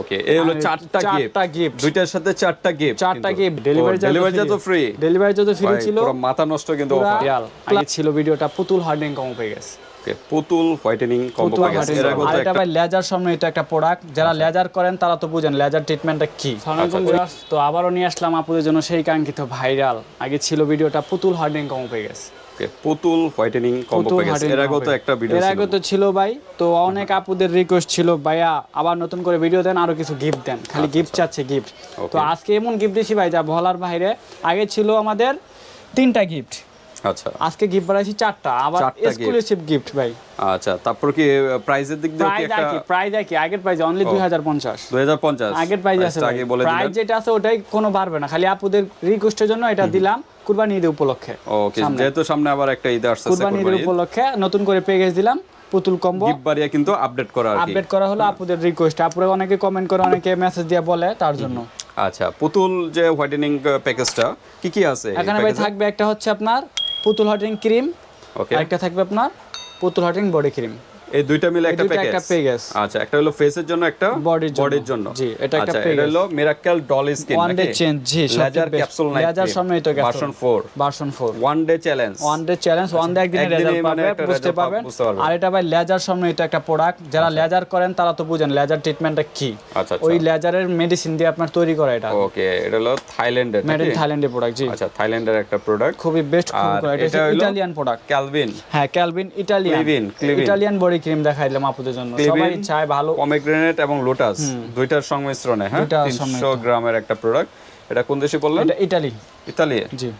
ওকে এই হলো চারটা গিফট চারটা gift। দুইটার সাথে চারটা গিফট চারটা gift, delivery charge ডেলিভারি। তো ফ্রি ডেলিভারি যত ফ্রি ছিল। মাথা নষ্ট কিন্তু পুরা রিয়াল আগে ছিল ভিডিওটা পুতুল হার্ডিং কম পেয়ে গেছে। Okay, পুতুল হোয়াইটেনিং কম্বো আগে আর এটা একটা ভাই লেজার সম্মিলিত একটা প্রোডাক্ট যারা লেজার করেন তারা তো বুঝেন লেজার ট্রিটমেন্টটা কি। আসসালামাইকুম তো আবারও নিয়ে আসলাম আপুদের জন্য সেই কাঙ্ক্ষিত ভাইরাল আগে ছিল ভিডিওটা পুতুল হার্ডিং কম পেয়ে গেছে। পুতুল হোয়াইটেনিং কম্বো প্যাকেজ এর আগে তো একটা ভিডিও এর আগে তো ছিল ভাই। তো অনেক আপুদের রিকোয়েস্ট ছিল ভাইয়া আবার নতুন করে ভিডিও দেন আরও কিছু গিফট দেন। খালি গিফট চাচ্ছে গিফট তো আজকে এমন গিফট দিছি ভাই যা বলার বাইরে। আগে ছিল আমাদের তিনটা গিফট আচ্ছা। আজকে গিফট বাড়াইছি চারটা আবার এক্সক্লুসিভ গিফট ভাই। আচ্ছা তারপর কি প্রাইজের দিক দিয়ে কি একটা প্রাইস একই আগের প্রাইস অনলি দুই হাজার পঞ্চাশ। 2050 আগের প্রাইস আছে আগে বলে দিলেন যেটা আছে ওটাই কোনো বাড়বে না খালি আপুদের রিকোয়েস্টের জন্য এটা দিলাম কুরবানি ঈদ উপলক্ষে ওকে যেহেতু সামনে আবার একটা ঈদ আসছে কুরবানি ঈদের উপলক্ষে নতুন করে প্যাকেজ দিলাম পুতুল কম্বো গিফট বাড়িয়া কিন্তু আপডেট করা আপডেট করা হলো আপুদের রিকোয়েস্ট আপুরা অনেকে কমেন্ট করে অনেকে মেসেজ দিয়ে বলে তার জন্য। আচ্ছা পুতুল যে হোয়াইটেনিং প্যাকেজটা কি কি আছে এখানে ভাই থাকবে একটা হচ্ছে আপনার পুতুল হটিং ক্রিম একটা থাকবে আপনার পুতুল হটিং বডি ক্রিম। এই দুইটা মিলে একটা প্যাকেজ প্যাকেজ আচ্ছা একটা হলো ফেসের জন্য একটা বডির জন্য। জি এটা একটা আচ্ছা এটা হলো miracle doll skin one day change জি laser capsule night laser version 4 version 4 one day challenge one day challenge one day একদিনে রেজাল্ট মানে পাবে একটা বুঝতে পারবেন? আর এটা ভাই লেজার একটা প্রোডাক্ট যারা লেজার করেন তারা তো বুঝেন লেজার ট্রিটমেন্টটা কি। আচ্ছা ওই লেজারের মেডিসিন দিয়ে আপনার তৈরি করা এটা। ওকে এটা হলো থাইল্যান্ডের মেড ইন থাইল্যান্ডের প্রোডাক্ট জি। আচ্ছা থাইল্যান্ডের একটা প্রোডাক্ট খুবই বেস্ট খুবই এটা ইটালিয়ান প্রোডাক্ট ক্যালভিন হ্যাঁ Calvin Italian. Italian body cream দেখাইলাম আপুদের জন্য। সবাই চায় ভালো পমেগ্রেনেট এবং লোটাস দুইটার সংমিশ্রণে হ্যাঁ? 300 গ্রামের একটা প্রোডাক্ট এটা কোন দেশে বললেন? এটা ইটালি। ইতালি। জি।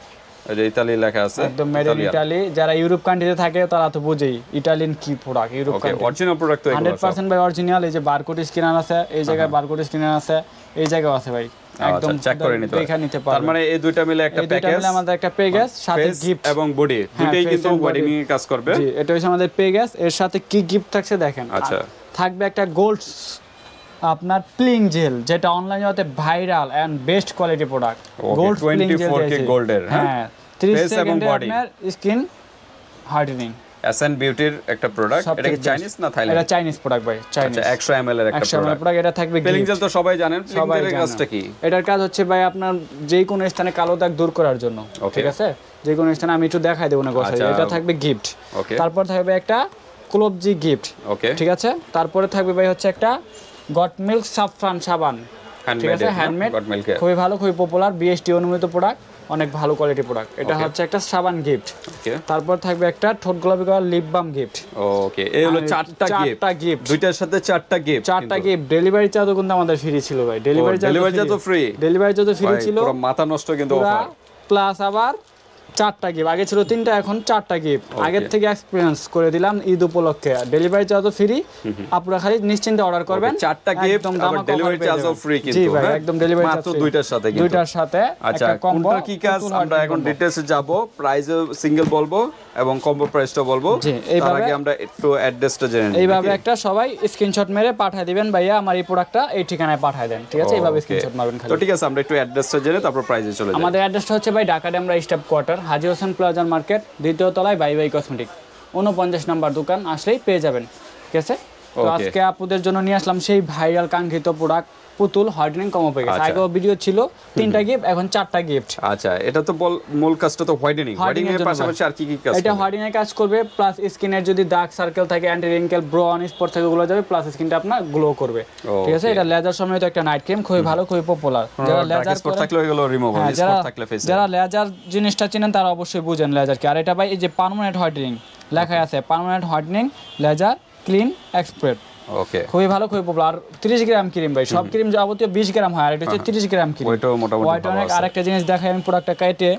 যে ইতালি লেখা আছে একদম মেড ইন ইটালি যারা ইউরোপ কান্ট্রিতে থাকে তারা তো বুঝেই ইটালিয়ান কি product Europe okay original product তো এগুলো হান্ড্রেড পার্সেন্ট ভাই অরিজিনাল এই যে বারকোড স্ক্যানার আছে এই জায়গায় বারকোড স্ক্যানার আছে এই জায়গায় আছে ভাই। একদম চেক করে নিতে দেখে নিতে তার মানে এই দুইটা মিলে একটা প্যাকেজ মিলে আমাদের একটা পেগেস সাথে গিফট এবং বডি দুইটাই face কিন্তু। ওয়েডিং এর কাজ করবে। জি এটা হচ্ছে আমাদের পেগেস এর সাথে কি গিফট থাকছে দেখেন। আচ্ছা। থাকবে একটা গোল্ড আপনার প্লিং জেল যেটা অনলাইনে হতে viral and best quality product gold প্লিং gel 24K gold এর, হ্যাঁ? হ্যাঁ 30 Face এবং সেকেন্ডে আপনার স্কিন হার্ডেনিং এসএন বিউটির একটা প্রোডাক্ট এটা চাইনিজ না এটা চাইনিজ প্রোডাক্ট ভাই চাইনিজ আচ্ছা 100 ml এর একটা প্রোডাক্ট প্রোডাক্ট এটা থাকবে পেলিং জেল তো সবাই জানেন সবাই কাজটা কি? এটার কাজ হচ্ছে ভাই আপনার যে কোনো স্থানে কালো দাগ দূর করার জন্য ঠিক আছে? যে কোনো স্থানে আমি একটু দেখাই দেবো না কথা আচ্ছা। এটা থাকবে গিফট তারপর থাকবে একটা ক্লোবজি গিফট ওকে ঠিক আছে? তারপরে থাকবে ভাই হচ্ছে একটা গট মিল্ক সাফরান সাবান ঠিক আছে হ্যান্ডমেড খুবই ভালো খুবই পপুলার বিএসটি অনুমোদিত প্রোডাক্ট অনেক ভালো কোয়ালিটি প্রোডাক্ট এটা হচ্ছে একটা সাবান গিফট তারপর থাকবে একটা ঠোঁট গোলাপি লিপ বাম গিফট ওকে এই হলো চারটা গিফট চারটা গিফট দুইটার সাথে চারটা গিফট চারটা গিফট ডেলিভারি চার্জও কিন্তু আমাদের ফ্রি ছিল ভাই। Delivery charge delivery charge free delivery charge free ছিল। পুরো মাথা নষ্ট কিন্তু অফার প্লাস আবার চারটা গিফট আগে ছিল তিনটা এখন চারটা গিফট আগের থেকে এক্সপিরিয়েন্স করে দিলাম ঈদ উপলক্ষে। ডেলিভারি চার্জও ফ্রি আপনারা খালি নিশ্চিন্তে অর্ডার করবেন। চারটা গিফট একদম আবার ডেলিভারি চার্জও। ফ্রি জি ভাই হ্যাঁ? একদম ডেলিভারি চার্জ মাত্র দুইটার সাথে কিন্তু। দুইটার সাথে আচ্ছা কোনটা কি কাজ? আমরা এখন। ডিটেইলসে যাব প্রাইস সিঙ্গেল বলব এবং কম্বো প্রাইসটা বলব। জি, তার এইভাবে- আগে আমরা একটু অ্যাড্রেসটা জেনে নিই এইভাবে একটা সবাই স্ক্রিনশট মেরে পাঠিয়ে দিবেন ভাইয়া আমার এই প্রোডাক্টটা এই ঠিকানায় পাঠিয়ে দেন। ঠিক আছে? এইভাবে স্ক্রিনশট মারবেন খালি। তো ঠিক আছে আমরা একটু অ্যাড্রেসটা জেনে তারপর প্রাইসে চলে যাই। আমাদের অ্যাড্রেসটা হচ্ছে ভাই ঢাকা ডেমরা স্টাফ কোয়ার্টার। হাজি হোসেন প্লাজার মার্কেট দ্বিতীয় তলায় বাই বাই কসমেটিক। উনপঞ্চাশ নম্বর দোকান আসলেই পেয়ে যাবেন। ঠিক আছে? তো আজকে আপুদের জন্য নিয়ে আসলাম সেই ভাইরাল কাঙ্ক্ষিত প্রোডাক্ট পুতুল হার্ডনিং কমো পেয়ে গেছে। আচ্ছা। আগেও ভিডিও ছিল তিনটা গিফট এখন চারটা গিফট আচ্ছা এটা তো বল মূল কাজটা তো হোয়াইটেনিং হোয়াইটেনিং এর পাশাপাশি আর কি কি কাজ এটা? হার্ডিং এর কাজ করবে প্লাস স্কিনের যদি দাগ সার্কেল থাকে অ্যান্টি রিঙ্কেল ব্রন স্পট থাকে ওগুলো যাবে প্লাস স্কিনটা আপনার গ্লো করবে। ঠিক আছে? এটা লেজার সময় তো একটা নাইট ক্রিম খুবই ভালো খুবই পপুলার যারা লেজার স্পট থাকলে ওইগুলো রিমুভ হ্যাঁ হবে স্পট থাকলে ফেসে যারা লেজার জিনিসটা চিনেন তারা অবশ্যই বুঝেন লেজার কি। আর এটা ভাই এই যে পার্মানেন্ট হোয়াইটেনিং লেখা আছে permanent whitening laser clean expert okay খুবই ভালো খুবই পপুলার তিরিশ গ্রাম ক্রিম ভাই সব ক্রিম যাবতীয় বিশ গ্রাম হয় আর এটা হচ্ছে তিরিশ গ্রাম ক্রিম। ওইটাও মোটামুটি অনেক আছে। আরেকটা জিনিস দেখাই আমি প্রোডাক্টটা কেটে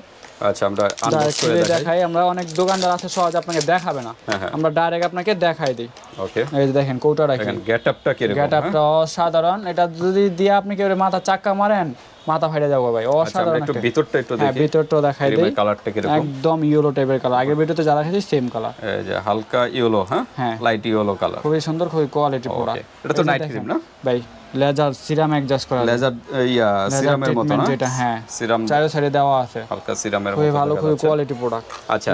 আচ্ছা আমরা আনবক্স করে দেখাই। আমরা অনেক দোকানদার আছে সহজ আপনাকে দেখাবে না। হ্যাঁ, হ্যাঁ। আমরা ডাইরেক্ট আপনাকে দেখাই দিই। ওকে এই যে দেখেন কৌটা রাখেন গেটআপটা কি রকম গেট আপটা অসাধারণ। এটা যদি দিয়ে আপনি কেউ মাথা চাক্কা মারেন মাথা ফাইরে যাব ভাই আচ্ছা অসাধারণ একটু ভিতরটা একটু হ্যাঁ দেখি। ভিতরটা দেখাই দেই। কালারটা কি রকম একদম ইয়েলো টাইপের কালার আগের ভিডিওতে যা খেয়েছি সেম কালার এই যে হালকা ইয়েলো হ্যাঁ? হ্যাঁ। লাইট ইয়েলো কালার খুবই সুন্দর খুবই কোয়ালিটি প্রোডাক্ট এটা তো নাইট ক্রিম না? ভাই লেজার সিরাম অ্যাডজাস্ট করা লেজার ইয়া সিরামের মতো না? যেটা হ্যাঁ। সিরাম চারো সাইডে দেওয়া আছে। হালকা সিরামের খুবই মতো ভালো দেখা খুবই কোয়ালিটি প্রোডাক্ট আচ্ছা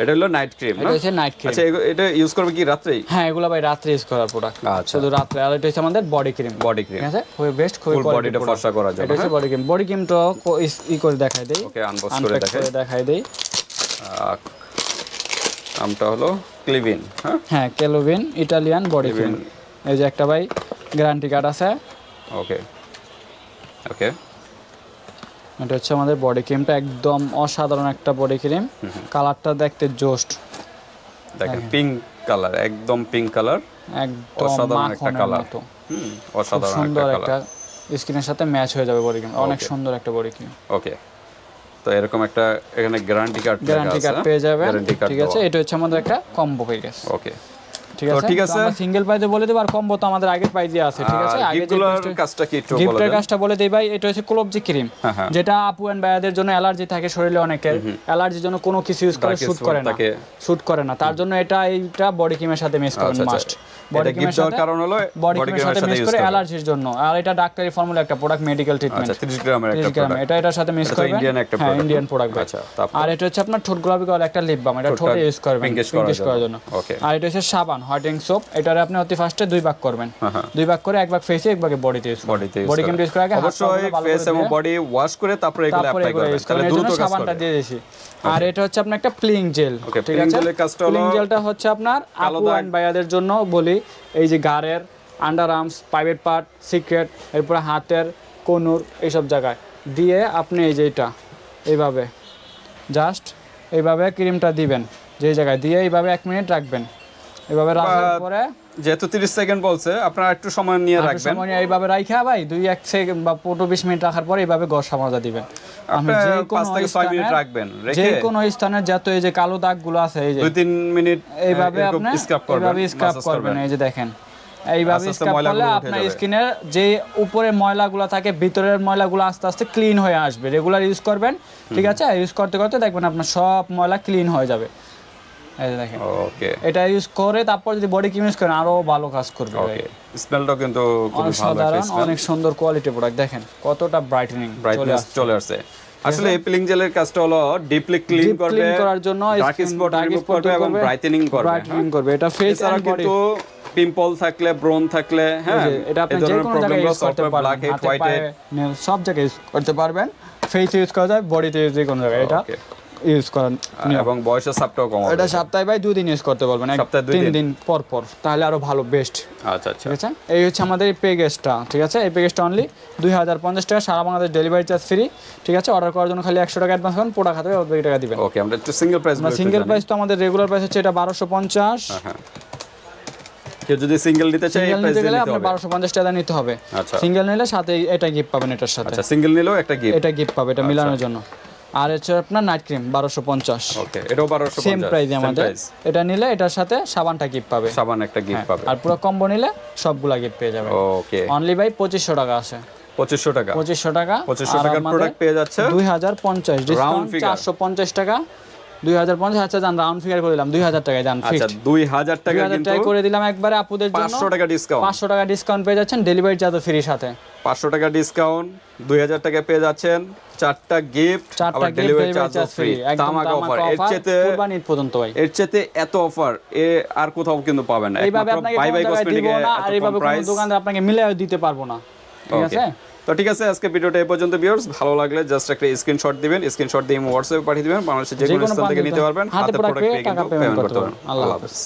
এটা হলো নাইট ক্রিম না? এটা নাইট ক্রিম আচ্ছা এটা ইউজ করবে কি রাত্রেই হ্যাঁ এগুলো ভাই রাত্রে ইউজ করার প্রোডাক্ট আচ্ছা। শুধু রাত্রে আর এটা হচ্ছে আমাদের বডি ক্রিম বডি ক্রিম ঠিক আছে? খুবই বেস্ট খুবই বডিটা। ফর্সা করার জন্য এটা হচ্ছে বডি ক্রিম বডি ক্রিমটা ই করে দেখাই দেই। ওকে আনবক্স করে দেখাই। দেখাই দেই। আহ, নামটা হলো ক্লিভিন হ্যাঁ? হ্যাঁ কেলোভিন ইটালিয়ান বডি ক্রিম এই যে একটা ভাই গ্যারান্টি কার্ড আছে। ওকে ওকে এটা হচ্ছে আমাদের বডি ক্রিমটা একদম অসাধারণ একটা বডি ক্রিম কালারটা দেখতে জোস্ট। দেখেন পিঙ্ক কালার একদম পিঙ্ক কালার একদম অসাধারণ একটা কালার হুম অসাধারণ একটা সুন্দর একটা স্কিনের সাথে ম্যাচ হয়ে যাবে বডি ক্রিম অনেক সুন্দর একটা বডি ক্রিম ওকে তো এরকম একটা এখানে গ্যারান্টি কার্ড গ্যারান্টি কার্ড পেয়ে যাবেন। ঠিক আছে এটা হচ্ছে আমাদের একটা কম্বো হয়ে গেছে। ওকে ঠিক আছে? ঠিক আছে। সিঙ্গেল প্রাইসে বলে দেব আর কম্বো তো আমাদের আগের প্রাইসে আছে ঠিক আছে? আগে যে গিফটগুলোর price টা- কাজটা কি একটু গিফটের কাজটা বলে দেই ভাই এটা হচ্ছে ক্লোবজি ক্রিম হ্যাঁ, হ্যাঁ। যেটা আপু এন্ড ভাইয়াদের জন্য অ্যালার্জি থাকে শরীরে অনেকের। অ্যালার্জির জন্য কোনো কিছু ইউজ করে শুট করে না। শুট করে না। তার জন্য এটা এইটা বডি ক্রিমের সাথে মিক্স আচ্ছা, আচ্ছা। মাস্ট বডি ক্রিমের সাথে কারণ হলো বডি ক্রিমের সাথে সাথে মিক্স করে অ্যালার্জির জন্য। আর এটা ডাক্তারি ফর্মুলা একটা প্রোডাক্ট মেডিকেল ট্রিটমেন্ট আচ্ছা 30 গ্রামের একটা 30 এটা এটার সাথে মিক্স করবেন। Indian একটা হ্যাঁ ইন্ডিয়ান প্রোডাক্ট আচ্ছা, আর এটা হচ্ছে আপনার ঠোঁট গোলাপি করার একটা লিপ বাম এটা ঠোঁটে ইউজ করবেন pinkish করার জন্য। জন্য। আর এটা হচ্ছে সাবান হোয়াইটিং সোপ এটারে আপনি অতি ফার্স্টে দুই ভাগ করবেন। হ্যাঁ, হ্যাঁ। দুই ভাগ করে এক ভাগ ফেসে এক ভাগে বডিতে ইউজ বডিতে বডি ক্রিম ইউজ করে আগে অবশ্যই ফেস এবং বডি ওয়াশ করে তারপরে এগুলো অ্যাপ্লাই করবেন তাহলে দ্রুত কাজ সাবানটা দিয়ে দিয়েছি। আর এটা হচ্ছে আপনার একটা প্লিং জেল ঠিক আছে? প্লিং জেলটা হচ্ছে আপনার আপু অ্যান্ড ভাইয়াদের জন্য বলি এই যে গাড়ের under arms private part secret এরপরে হাতের কনুর এইসব জায়গায়। দিয়ে আপনি এই যে এটা এইভাবে জাস্ট এইভাবে ক্রিমটা দিবেন যেই জায়গায়। দিয়ে এইভাবে এক মিনিট রাখবেন। এইভাবে রাখার পরে যেহেতু 30 সেকেন্ড বলছে আপনারা একটু সময় নিয়ে রাখবেন। সময় নিয়ে এইভাবে রাইখা ভাই দুই এক সেকেন্ড বা পনেরো বিশ মিনিট রাখার পরে এইভাবে ঘষা মাজা দিবেন। আপনি যে কোনো থেকে ছয় মিনিট স্থানের- রাখবেন যে রেখে কোনো স্থানের যত এই যে কালো দাগগুলো আছে এই যে দুই তিন মিনিট এইভাবে আপনি স্ক্রাব করবেন এইভাবে স্ক্রাব করবেন এই যে দেখেন। এইভাবে স্ক্রাব করলে আপনার স্কিনের যে উপরে ময়লাগুলো থাকে ভিতরের ময়লাগুলো আস্তে আস্তে ক্লিন হয়ে আসবে। রেগুলার ইউজ করবেন ঠিক আছে? ইউজ করতে করতে দেখবেন আপনার সব ময়লা ক্লিন হয়ে যাবে। এই যে দেখেন। ওকে এটা ইউজ করে তারপর যদি বডি ক্রিম ইউজ করেন আরও ভালো কাজ করবে। ওকে স্মেলটাও কিন্তু খুবই ভালো অনেক সুন্দর কোয়ালিটি প্রোডাক্ট দেখেন কতটা ব্রাইটেনিং চলে আসছে। আসলে এই পিলিং জেলের কাজটা হলো ডিপলি ক্লিন করবে করার জন্য ডার্ক স্পট রিমুভ করবে এবং ব্রাইটেনিং করবে ব্রাইটেনিং করবে এটা ফেস বডি কিন্তু পিম্পল থাকলে ব্রন থাকলে হ্যাঁ এটা আপনি যে কোনো জায়গায় ইউজ করতে ব্ল্যাক পারবেন হেড হোয়াইট সব জায়গায় ইউজ করতে পারবেন। ফেস ইউজ করা যায় বডিতে ইউজ যে কোনো জায়গায় এটা. ইউজ করেন এবং বয়সের সাপটাও কম এটা সপ্তাহে ভাই দুই দিন ইউজ করতে পারবেন এক- সপ্তাহে তিন দিন? পর পর তাহলে আরও ভালো বেস্ট আচ্ছা আচ্ছা। ঠিক আছে? এই হচ্ছে আমাদের এই প্যাকেজটা ঠিক আছে? এই প্যাকেজটা অনলি দুই হাজার পঞ্চাশ টাকা সারা বাংলাদেশ ডেলিভারি চার্জ ফ্রি ঠিক আছে? অর্ডার করার জন্য খালি একশো টাকা অ্যাডভান্স করেন বাকি টাকা দিবেন। ওকে আমরা একটু সিঙ্গেল প্রাইস সিঙ্গেল প্রাইস তো আমাদের রেগুলার প্রাইস হচ্ছে এটা বারোশো পঞ্চাশ। হ্যাঁ কেউ যদি সিঙ্গেল নিতে চায় এই সিঙ্গেল নিতে গেলে নিতে আপনার হবে। বারোশো পঞ্চাশ টাকা নিতে হবে। আচ্ছা। সিঙ্গেল নিলে সাথে এটা গিফট পাবেন এটার সাথে। আচ্ছা সিঙ্গেল নিলেও একটা গিফট এটা গিফট পাবে আচ্ছা। এটা মিলানোর জন্য। আর হচ্ছে আপনার নাইট ক্রিম বারোশো পঞ্চাশ। ওকে এটাও 1250 সেম প্রাইস আমাদের এটা নিলে এটার সাথে সাবানটা গিফট পাবে। সাবান একটা গিফট হ্যাঁ, পাবে। আর পুরো কম্বো নিলে সবগুলা গিফট পেয়ে যাবে ওকে। অনলি বাই পঁচিশশো টাকা আছে। পঁচিশশো টাকা। পঁচিশশো টাকা। 2500 টাকার প্রোডাক্ট পেয়ে যাচ্ছে দুই হাজার পঞ্চাশ ডিসকাউন্ট। চারশো পঞ্চাশ টাকা। দুই হাজার পঞ্চাশ আচ্ছা যান রাউন্ড ফিগার করে দিলাম দুই হাজার টাকায় যান আচ্ছা দুই হাজার কিন্তু টাকা করে দিলাম একবারে আপুদের জন্য। 500 টাকা ডিসকাউন্ট পাঁচশো টাকা ডিসকাউন্ট পেয়ে যাচ্ছেন ডেলিভারি চার্জ ফ্রি সাথে। 500 টাকা ডিসকাউন্ট 2000 টাকা পেয়ে যাচ্ছেন চারটা গিফট চারটা ডেলিভারি চার্জ ফ্রি অফার এর চেতে কুরবানি পর্যন্ত ভাই। এর চেতে এত অফার এ আর কোথাও কিন্তু পাবেন না। এইভাবে আপনাকে বাই বাই কসমেটিকে আর এইভাবে কম কোনো দোকানদার আপনাকে দিতে পারব না। ঠিক আছে? তো ঠিক আছে আজকে ভিডিওটা এই পর্যন্ত ভিউয়ার্স ভালো লাগলে জাস্ট একটা স্ক্রিনশট দিবেন স্ক্রিনশট দিয়ে হোয়াটসঅ্যাপে পাঠিয়ে দিবেন বাংলাদেশের যে কোনো স্থান থেকে নিতে পারবেন হাতে প্রোডাক্ট পেয়ে কিন্তু পেমেন্ট করতে পারবেন। আল্লাহ। হাফেজ।